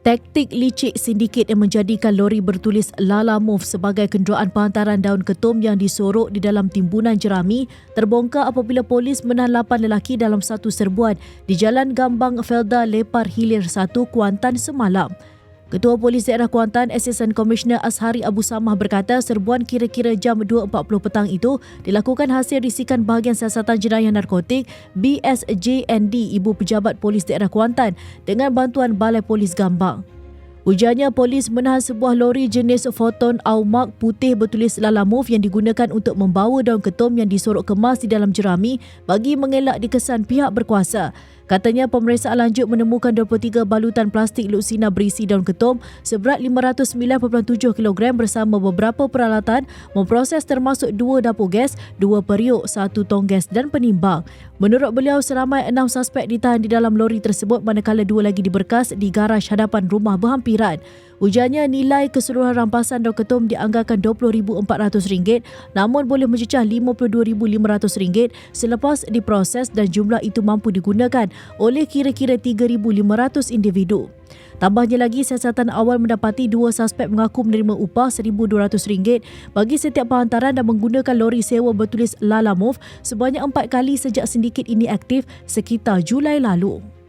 Taktik licik sindiket yang menjadikan lori bertulis Lala Move sebagai kenderaan penghantaran daun ketum yang disorok di dalam timbunan jerami terbongkar apabila polis menahan lapan lelaki dalam satu serbuan di Jalan Gambang Felda Lepar Hilir 1 Kuantan semalam. Ketua Polis Daerah Kuantan, Assistant Commissioner Ashari Abu Samah berkata serbuan kira-kira jam 2.40 petang itu dilakukan hasil risikan bahagian siasatan jenayah narkotik BSJND Ibu Pejabat Polis Daerah Kuantan dengan bantuan Balai Polis Gambang. Ujarnya polis menahan sebuah lori jenis Photon Aumark putih bertulis Lala Move yang digunakan untuk membawa daun ketum yang disorok kemas di dalam jerami bagi mengelak dikesan pihak berkuasa. Katanya pemeriksaan lanjut menemukan 23 balutan plastik luksina berisi daun ketum seberat 509.7 kg bersama beberapa peralatan memproses termasuk dua dapur gas, dua periuk, satu tong gas dan penimbang. Menurut beliau seramai enam suspek ditahan di dalam lori tersebut manakala dua lagi diberkas di garaj hadapan rumah berhampiran. Ujarnya nilai keseluruhan rampasan daun ketum dianggarkan RM20,400 namun boleh mencecah RM52,500 selepas diproses dan jumlah itu mampu digunakan oleh kira-kira 3,500 individu. Tambahnya lagi, siasatan awal mendapati dua suspek mengaku menerima upah RM1,200 bagi setiap penghantaran dan menggunakan lori sewa bertulis Lala Move sebanyak empat kali sejak sindiket ini aktif sekitar Julai lalu.